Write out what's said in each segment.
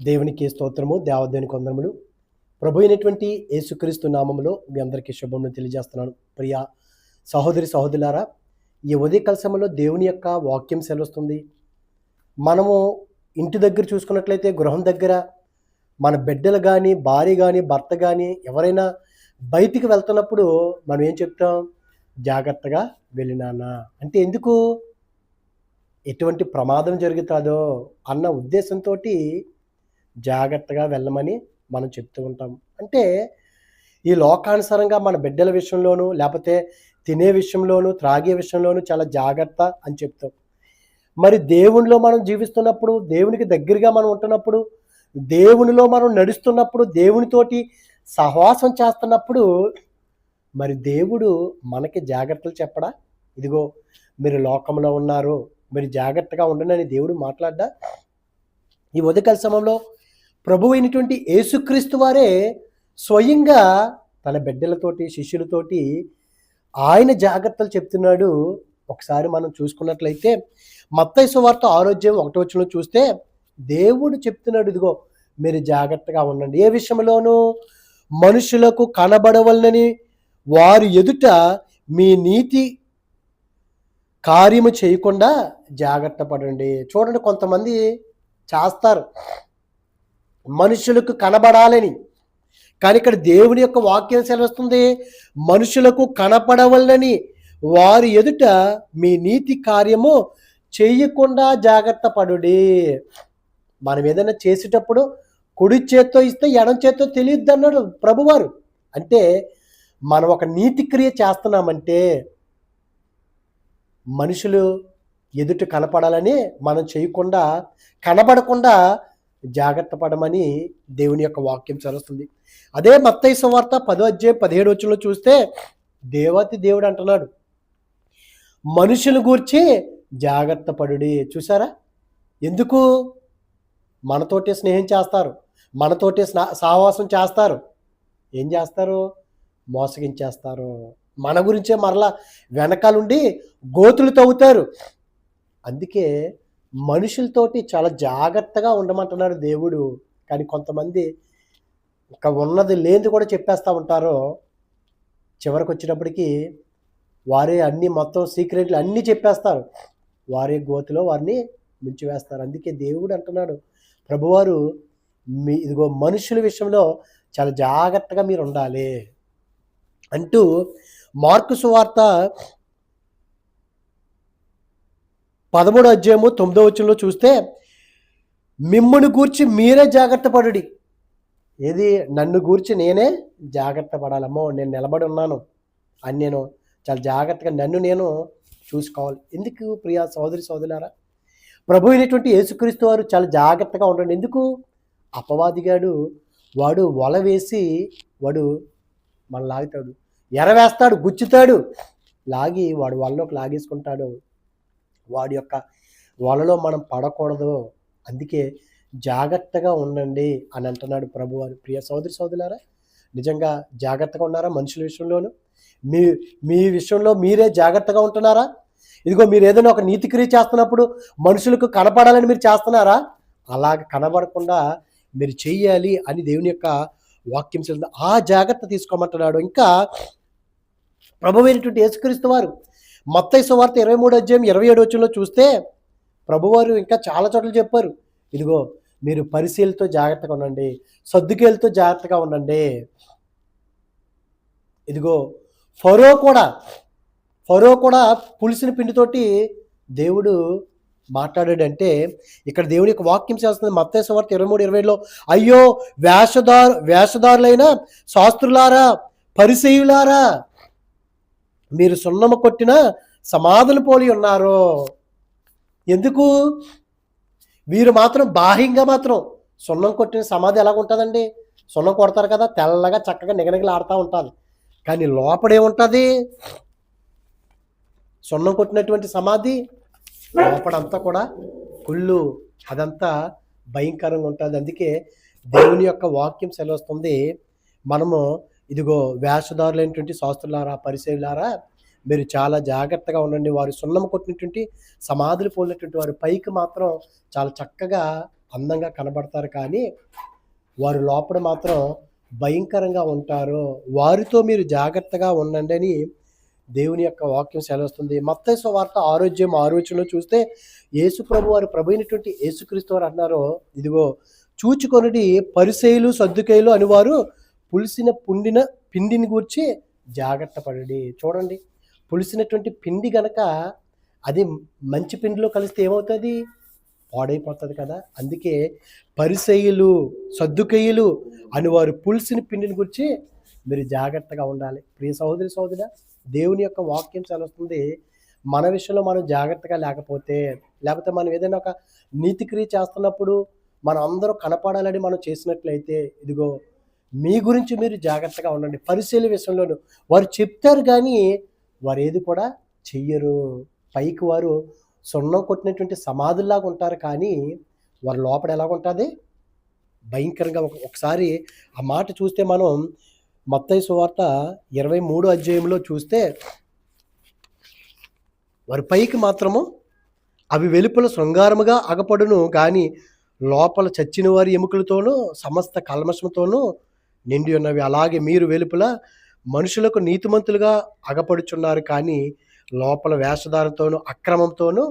దేవునికి స్తోత్రము దేవదేవునికి వందనములు. ప్రభు అయినటువంటి యేసుక్రీస్తు నామములో మీ అందరికీ శుభమును తెలియజేస్తున్నాను. ప్రియ సహోదరి సహోదరులారా ఈ ఉదయ సమయంలో దేవుని యొక్క వాక్యం సెలవుస్తుంది. మనము ఇంటి దగ్గర చూసుకున్నట్లయితే గృహం దగ్గర మన బిడ్డలు కానీ భార్య కానీ భర్త కానీ ఎవరైనా బయటికి వెళ్తున్నప్పుడు మనం ఏం చెప్తాం? జాగ్రత్తగా వెళ్ళినానా అంటే ఎందుకు? ఎటువంటి ప్రమాదం జరుగుతుందో అన్న ఉద్దేశంతో జాగ్రత్తగా వెళ్ళమని మనం చెప్తూ ఉంటాం. అంటే ఈ లోకానుసారంగా మన బిడ్డల విషయంలోనూ లేకపోతే తినే విషయంలోనూ త్రాగే విషయంలోనూ చాలా జాగ్రత్త అని చెప్తాం. మరి దేవునిలో మనం జీవిస్తున్నప్పుడు దేవునికి దగ్గరగా మనం ఉంటున్నప్పుడు దేవునిలో మనం నడుస్తున్నప్పుడు దేవునితోటి సహవాసం చేస్తున్నప్పుడు మరి దేవుడు మనకి జాగ్రత్తలు చెప్పడా? ఇదిగో మీరు లోకంలో ఉన్నారు మీరు జాగ్రత్తగా ఉండండి అని దేవుడు మాట్లాడ్డా? ఈ ఉదయకాల సమయంలో ప్రభు అయినటువంటి యేసుక్రీస్తు వారే స్వయంగా తన బిడ్డలతోటి శిష్యులతోటి ఆయన జాగ్రత్తలు చెప్తున్నాడు. ఒకసారి మనం చూసుకున్నట్లయితే మత్తైసు వార్త ఆరోగ్యం ఒకటో వచ్చిన చూస్తే దేవుడు చెప్తున్నాడు ఇదిగో మీరు జాగ్రత్తగా ఉండండి. ఏ విషయంలోనూ మనుషులకు కనబడవలనని వారు ఎదుట మీ నీతి కార్యము చేయకుండా జాగ్రత్త పడండి. చూడండి కొంతమంది చేస్తారు. మనుషులకు కనబడాలని. కానీ ఇక్కడ దేవుని యొక్క వాక్యం సెలవుస్తుంది మనుషులకు కనపడవలనని వారి ఎదుట మీ నీతి కార్యము చేయకుండా జాగ్రత్త పడుడి. మనం ఏదైనా చేసేటప్పుడు కుడి చేత్తో ఇస్తే ఎడం చేత్తో తెలియద్దు అన్నాడు ప్రభువారు. అంటే మనం ఒక నీతి క్రియ చేస్తున్నామంటే మనుషులు ఎదుట కనపడాలని మనం చేయకుండా కనపడకుండా జాగ్రత్త పడమని దేవుని యొక్క వాక్యం చదువుతుంది అదే మత్తయి సువార్త పదో అధ్యాయం పదిహేడు వచ్చంలో చూస్తే దేవతి దేవుడు అంటున్నాడు. మనుషులు గూర్చి జాగ్రత్త పడుడి. చూసారా ఎందుకు? మనతోటి స్నేహం చేస్తారు. మనతోటి స్నా సహవాసం చేస్తారు. ఏం చేస్తారు? మోసగించేస్తారు. మన గురించే మరలా వెనకాలండి గోతులు తవ్వుతారు. అందుకే మనుషులతోటి చాలా జాగ్రత్తగా ఉండమంటున్నాడు దేవుడు. కానీ కొంతమంది ఇంకా ఉన్నది లేనిది కూడా చెప్పేస్తూ ఉంటారు చివరికి వచ్చినప్పటికీ వారే అన్ని మొత్తం సీక్రెట్లు అన్నీ చెప్పేస్తారు. వారే గోతిలో వారిని ముంచివేస్తారు. అందుకే దేవుడు అంటున్నాడు ప్రభువారు మీ ఇదిగో మనుషుల విషయంలో చాలా జాగ్రత్తగా మీరు ఉండాలి. అంటూ మార్కు సువార్త పదమూడు అధ్యాయము తొమ్మిదో వచ్చంలో చూస్తే మిమ్ముని గూర్చి మీరే జాగ్రత్త పడుడి. ఏది? నన్ను గూర్చి నేనే జాగ్రత్త పడాలమ్మో నేను నిలబడి ఉన్నాను. అని నేను చాలా జాగ్రత్తగా నన్ను నేను చూసుకోవాలి. ఎందుకు ప్రియా సోదరి సోదరులారా ప్రభు అయినటువంటి యేసుక్రీస్తు వారు చాలా జాగ్రత్తగా ఉండండి. ఎందుకు? అపవాదిగాడు వాడు వల వేసి వాడు మన లాగుతాడు. ఎరవేస్తాడు గుచ్చుతాడు. లాగి వాడు వలలోకి లాగేసుకుంటాడు. వాడి యొక్క వలలో మనం పడకూడదు. అందుకే జాగ్రత్తగా ఉండండి అని అంటున్నాడు ప్రభు వారు. ప్రియ సోదరి సోదరులారా నిజంగా జాగ్రత్తగా ఉన్నారా మనుషుల విషయంలోనూ? మీ మీ విషయంలో మీరే జాగ్రత్తగా ఉంటున్నారా? ఇదిగో మీరు ఏదైనా ఒక నీతిక్రియ చేస్తున్నప్పుడు మనుషులకు కనపడాలని మీరు చేస్తున్నారా? అలాగ కనబడకుండా మీరు చెయ్యాలి అని దేవుని యొక్క వాక్యం చెంది ఆ జాగ్రత్త తీసుకోమంటున్నాడు. ఇంకా ప్రభువైనటువంటి యేసుక్రీస్తు వారు మత్తయి సువార్త ఇరవై మూడు అధ్యాయం ఇరవై ఏడు వచ్చంలో చూస్తే ప్రభువారు ఇంకా చాలా చోట్ల చెప్పారు. ఇదిగో మీరు పరిశీలతో జాగ్రత్తగా ఉండండి సర్దుకేలతో జాగ్రత్తగా ఉండండి. ఇదిగో ఫరో కూడా ఫరో కూడా పులిసిన పిండితోటి దేవుడు మాట్లాడాడంటే ఇక్కడ దేవుని యొక్క వాక్యం చేస్తుంది మత్తయ్య సువార్త ఇరవై మూడు ఇరవైలో అయ్యో వేషధారు వేషధారులైన శాస్త్రులారా పరిసయులారా మీరు సున్నము కొట్టిన సమాధులు పోలి ఉన్నారు. ఎందుకు? వీరు మాత్రం బాహ్యంగా మాత్రం సున్నం కొట్టిన సమాధి ఎలా ఉంటుందండి? సున్నం కొడతారు కదా తెల్లగా చక్కగా నిగనిగలు ఆడుతూ ఉంటుంది కానీ లోపడేముంటుంది సున్నం కొట్టినటువంటి సమాధి లోపడంతా కూడా కుళ్ళు అదంతా భయంకరంగా ఉంటుంది. అందుకే దేవుని యొక్క వాక్యం సెలవుస్తుంది. మనము ఇదిగో వేషధారులైనటువంటి శాస్త్రులారా పరిచయులారా మీరు చాలా జాగ్రత్తగా ఉండండి. వారు సున్నం కొట్టినటువంటి సమాధులు పోలినటువంటి వారి పైకి మాత్రం చాలా చక్కగా అందంగా కనబడతారు. కానీ వారు లోపల మాత్రం భయంకరంగా ఉంటారు. వారితో మీరు జాగ్రత్తగా ఉండండి అని దేవుని యొక్క వాక్యం సెలవుస్తుంది. మత్తైసు వార్త ఆరోగ్యం ఆరోచనలో చూస్తే యేసు ప్రభు వారు ప్రభు అయినటువంటి యేసుక్రీస్తు వారు అన్నారు ఇదిగో చూచుకొనిటి పరిసేయులు సర్దుకేయులు అని వారు పులిసిన పుండిన పిండిని గూర్చి జాగ్రత్త పడండి. చూడండి. పులిసినటువంటి పిండి గనక అది మంచి పిండిలో కలిస్తే ఏమవుతుంది? పాడైపోతుంది కదా. అందుకే పరిసయ్యులు సర్దుకయ్యులు అని వారు పులిసిన పిండిని గురించి మీరు జాగ్రత్తగా ఉండాలి. ప్రియ సహోదరి సహోదర దేవుని యొక్క వాక్యం చదువుతుంది. మన విషయంలో మనం జాగ్రత్తగా లేకపోతే లేకపోతే మనం ఏదైనా ఒక నీతిక్రియ చేస్తున్నప్పుడు మనం అందరూ కనపడాలని మనం చేసినట్లయితే ఇదిగో మీ గురించి మీరు జాగ్రత్తగా ఉండండి. పరిశీలి విషయంలోనూ వారు చెప్తారు కానీ వారు ఏది కూడా చెయ్యరు. పైకి వారు సున్నం కొట్టినటువంటి సమాధుల్లాగా ఉంటారు కానీ వారి లోపల ఎలాగుంటుంది? భయంకరంగా ఒక ఒకసారి ఆ మాట చూస్తే మనం మొత్తం సువార్త ఇరవై మూడు అధ్యాయంలో చూస్తే వారి పైకి మాత్రము అవి వెలుపల శృంగారముగా అగపడును కానీ లోపల చచ్చిన వారి ఎముకలతోనూ సమస్త కల్మషంతోనూ నిండి ఉన్నవి. అలాగే మీరు వెలుపల మనుషులకు నీతిమంతులుగా అగపడుచున్నారు కానీ లోపల వేషధారంతోనూ అక్రమంతోనూ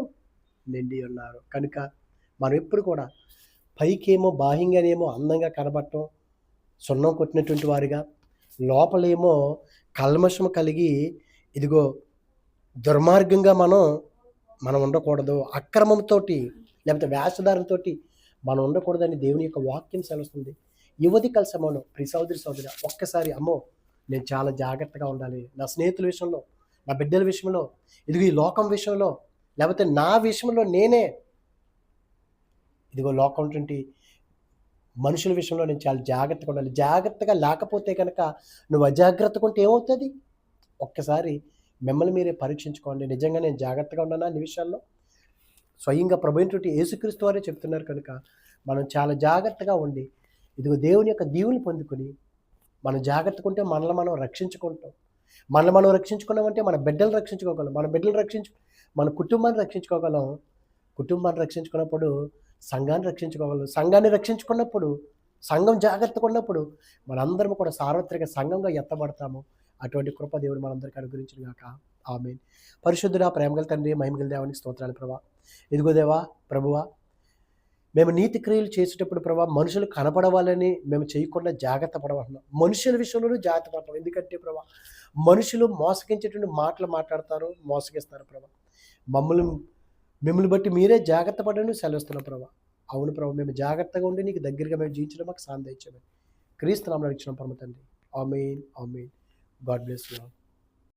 నిండి ఉన్నారు. కనుక మనం ఎప్పుడు కూడా పైకేమో బాహ్యంగానేమో అందంగా కనబడటం సున్నం కొట్టినటువంటి వారిగా లోపలేమో కల్మషం కలిగి ఇదిగో దుర్మార్గంగా మనం మనం ఉండకూడదు. అక్రమంతో లేకపోతే వేషధారంతో మనం ఉండకూడదని దేవుని యొక్క వాక్యం సెలవుస్తుంది. యువతి కలిసమను ప్రి సోదరి సోదరి ఒక్కసారి అమ్మో నేను చాలా జాగ్రత్తగా ఉండాలి. నా స్నేహితుల విషయంలో నా బిడ్డల విషయంలో ఇదిగో ఈ లోకం విషయంలో లేకపోతే నా విషయంలో నేనే ఇదిగో లోకం ఉంటుంటి మనుషుల విషయంలో నేను చాలా జాగ్రత్తగా ఉండాలి. జాగ్రత్తగా లేకపోతే కనుక నువ్వు అజాగ్రత్తగా ఉంటే ఏమవుతుంది? ఒక్కసారి మిమ్మల్ని మీరే పరీక్షించుకోండి. నిజంగా నేను జాగ్రత్తగా ఉన్నానా అన్ని విషయాల్లో? స్వయంగా ప్రభుత్వ యేసుక్రీస్తు వారే చెప్తున్నారు కనుక మనం చాలా జాగ్రత్తగా ఉండి ఇదిగో దేవుని యొక్క దీవుని పొందుకొని మనం జాగ్రత్తగా ఉంటే మనల్ని మనం రక్షించుకుంటాం. మనల్ని మనం రక్షించుకున్నామంటే మన బిడ్డలు రక్షించుకోగలం. మన బిడ్డలు రక్షించు మన కుటుంబాన్ని రక్షించుకోగలం. కుటుంబాన్ని రక్షించుకున్నప్పుడు సంఘాన్ని రక్షించుకోగలం. సంఘాన్ని రక్షించుకున్నప్పుడు సంఘం జాగ్రత్తగా ఉన్నప్పుడు మనందరం కూడా సార్వత్రిక సంఘంగా ఎత్తబడతాము. అటువంటి కృప దేవుడు మనందరికీ అనుగ్రహించిన గాక ఆమె పరిశుద్ధుడా ప్రేమగల తండ్రి మహిమగల దేవానికి స్తోత్రాలు ప్రభా. ఇదిగో దేవా ప్రభువా మేము నీతి క్రియలు చేసేటప్పుడు ప్రభా మనుషులు కనపడవాలని మేము చేయకుండా జాగ్రత్త పడమంటున్నాం మనుషుల విషయంలోనూ జాగ్రత్త పడతాం ఎందుకంటే ప్రభా మనుషులు మోసగించేటువంటి మాటలు మాట్లాడతారు మోసగిస్తారు ప్రభా. మమ్మల్ని మిమ్మల్ని బట్టి మీరే జాగ్రత్త పడని సెలవిస్తున్నాం ప్రభా. అవును ప్రభా మేము జాగ్రత్తగా ఉండి నీకు దగ్గరగా మేము జీవించడం మాకు సాందేచ్చామని క్రీస్తు నామలు ఇచ్చిన పరమ తండ్రి. Amen amen. God bless you